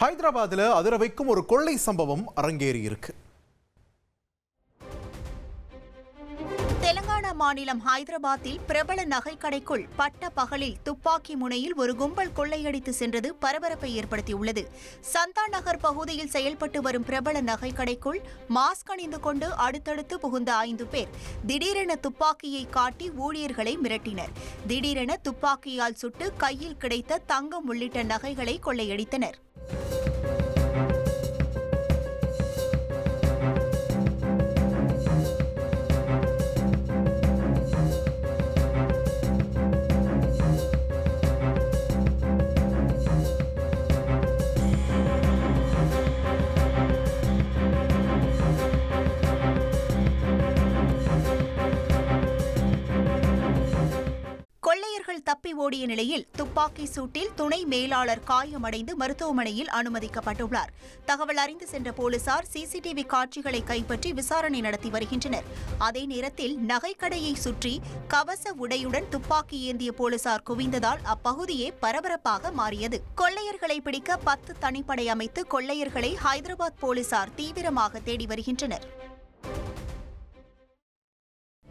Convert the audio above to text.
ஹைதராபாத்தில் அதிர வைக்கும் ஒரு கொள்ளை சம்பவம் அரங்கேறி இருக்கு தெலங்கானா மாநிலம் ஹைதராபாத்தில் பிரபல நகைக்கடைக்குள் பட்ட பகலில் துப்பாக்கி முனையில் ஒரு கும்பல் கொள்ளையடித்து சென்றது பரபரப்பை ஏற்படுத்தியுள்ளது. சந்தா நகர் பகுதியில் செயல்பட்டு வரும் பிரபல நகைக்கடைக்குள் மாஸ்க் அணிந்து கொண்டு அடுத்தடுத்து புகுந்த ஐந்து பேர் திடீரென துப்பாக்கியை காட்டி ஊழியர்களை மிரட்டினர். திடீரென துப்பாக்கியால் சுட்டு கையில் கிடைத்த தங்கம் உள்ளிட்ட நகைகளை கொள்ளையடித்தனர். கொள்ளையர்கள் தப்பி ஓடிய நிலையில் துப்பாக்கி சூட்டில் துணை மேலாளர் காயமடைந்து மருத்துவமனையில் அனுமதிக்கப்பட்டுள்ளார். தகவல் அறிந்து சென்ற போலீசார் சிசிடிவி காட்சிகளை கைப்பற்றி விசாரணை நடத்தி வருகின்றனர். அதே நேரத்தில் நகைக்கடையை சுற்றி கவச உடையுடன் துப்பாக்கி ஏந்திய போலீசார் குவிந்ததால் அப்பகுதியே பரபரப்பாக மாறியது. கொள்ளையர்களை பிடிக்க பத்து தனிப்படை அமைத்து கொள்ளையர்களை ஹைதராபாத் போலீசார் தீவிரமாக தேடி வருகின்றனர்.